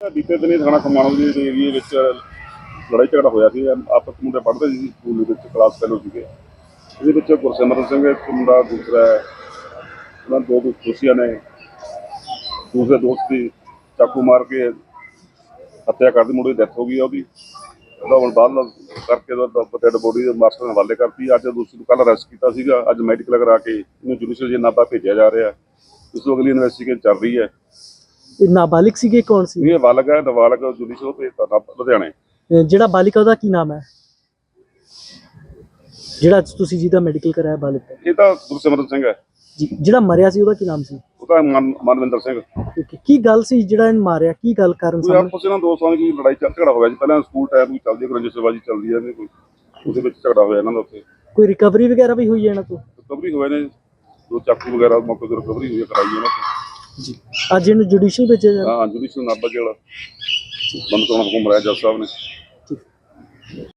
ਬੀਤੇ ਦਿਨੀ ਥਾਣਾ ਖਮਾਣੋ ਦੇ ਏਰੀਏ ਵਿੱਚ ਲੜਾਈ ਝਗੜਾ ਹੋਇਆ ਸੀ। ਆਪਸ ਮੁੰਡੇ ਪੜ੍ਹਦੇ ਸੀ ਸਕੂਲ ਦੇ ਵਿੱਚ, ਕਲਾਸ ਫੈਲੋ ਸੀਗੇ। ਇਹਦੇ ਵਿੱਚ ਗੁਰਸਿਮਰਨ ਸਿੰਘ, ਇੱਕ ਮੁੰਡਾ, ਦੂਸਰਾ ਉਹਨਾਂ ਦੋ ਦੋ ਨੇ। ਦੂਸਰੇ ਦੋਸਤ ਦੀ ਚਾਕੂ ਮਾਰ ਕੇ ਹੱਤਿਆ ਕਰ ਮੁੰਡੇ ਦੀ ਡੈਥ ਹੋ ਗਈ ਆ ਉਹਦੀ। ਉਹਦਾ ਹੁਣ ਬਾਅਦ ਕਰਕੇ ਉਹਦਾ ਡੈਡ ਬੋਡੀ ਦੇ ਮਾਸਟਰ ਨੇ ਹਵਾਲੇ ਕਰਤੀ। ਅੱਜ ਦੂਸਰੀ ਨੂੰ ਕੱਲ ਅਰੈਸਟ ਕੀਤਾ ਸੀਗਾ। ਅੱਜ ਮੈਡੀਕਲ ਕਰਾ ਕੇ ਇਹਨੂੰ ਜੁਡੀਸ਼ੀਅਲ ਜੇ ਭੇਜਿਆ ਜਾ ਰਿਹਾ। ਇਸ ਤੋਂ ਅਗਲੀ ਇਨਵੈਸਟੀਗੇਸ਼ਨ ਚੱਲ ਰਹੀ ਹੈ। ਇਹ ਨਾਬਾਲਿਗ ਸੀਗੇ ਕੌਣ ਸੀ? ਇਹ ਵਾਲਕ ਹੈ ਨਵਾਲਕ ਜੁਡੀਸ਼ੀਅਲ ਭੇਜਤਾ ਨਾਭਾ ਲੁਧਿਆਣੇ। ਅਹ ਜਿਹੜਾ ਬਾਲਿਕਾ ਉਹਦਾ ਕੀ ਨਾਮ ਹੈ? ਜਿਹੜਾ ਤੁਸੀਂ ਜਿਹਦਾ ਮੈਡੀਕਲ ਕਰਾਇਆ ਬਾਲਿਕ? ਦਾ ਇਹ ਤਾਂ ਗੁਰਸਿਮਰਨ ਸਿੰਘ ਹੈ। ਜੀ ਜਿਹੜਾ ਮਰਿਆ ਸੀ ਉਹਦਾ ਕੀ ਨਾਮ ਸੀ? ਉਹਦਾ ਮਨ ਮਨਵਿੰਦਰ ਸਿੰਘ। ਓਕੇ ਕੀ ਗੱਲ ਸੀ ਜਿਹੜਾ ਇਹਨ ਮਾਰਿਆ? ਕੀ ਗੱਲ ਕਾਰਨ ਕੋਈ ਸਾਹਮਣੇ? ਆਪਸ ਇਹਨਾਂ ਦੋਸਤਾਂ ਦੀ ਕੋਈ ਲੜਾਈ ਝੜ- ਝਗੜਾ ਹੋਇਆ ਜੀ ਪਹਿਲਾਂ ਸਕੂਲ ਟਾਈਮ ਵੀ ਚੱਲਦੀ ਹੈ ਕੋਈ ਰੰਜਿਸ਼ਬਾਜੀ ਚੱਲਦੀ ਹੈ ਇਹਦੀ ਕੋਈ ਉਹਦੇ ਵਿੱਚ ਝਗੜਾ ਹੋਇਆ ਇਹਨਾਂ ਦਾ ਉੱਥੇ। ਕੋਈ ਰਿਕਵਰੀ ਵਗੈਰਾ ਵੀ ਹੋਈ ਹੈ ਇਹਨਾਂ ਤੋਂ? ਰਿਕਵਰੀ ਹੋਏ ਨੇ ਦੋ ਚਾਕੂ ਵਗੈਰਾ ਮੌਕੇ ਤੇ ਰਿਕਵਰੀ ਹੋਈ ਹੈ ਕਰਾਈ ਇਹਨਾਂ ਤੋਂ। ਜੀ। ਅੱਜ ਇਹਨੂੰ ਜੁਡੀਸ਼ੀਅਲ ਭੇਜਿਆ ਜਾ ਹਾਂ ਜੁਡੀਸ਼ੀਅਲ ਨਾਭਾ ਜੇਲ੍ਹ ਬੰਦ ਕਰਾਉਣ ਹੁਕਮ ਰਾਇਆ ਜੱਜ ਸਾਹਿਬ ਨੇ।